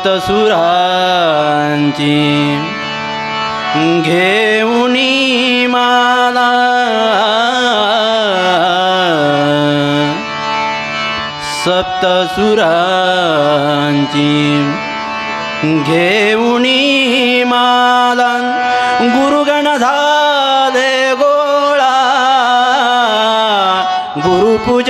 सप्तसुरांची घेऊनी माला. सप्तसुरांची घेऊनी माला. गुरुगण झाले गोळा. गुरुपूज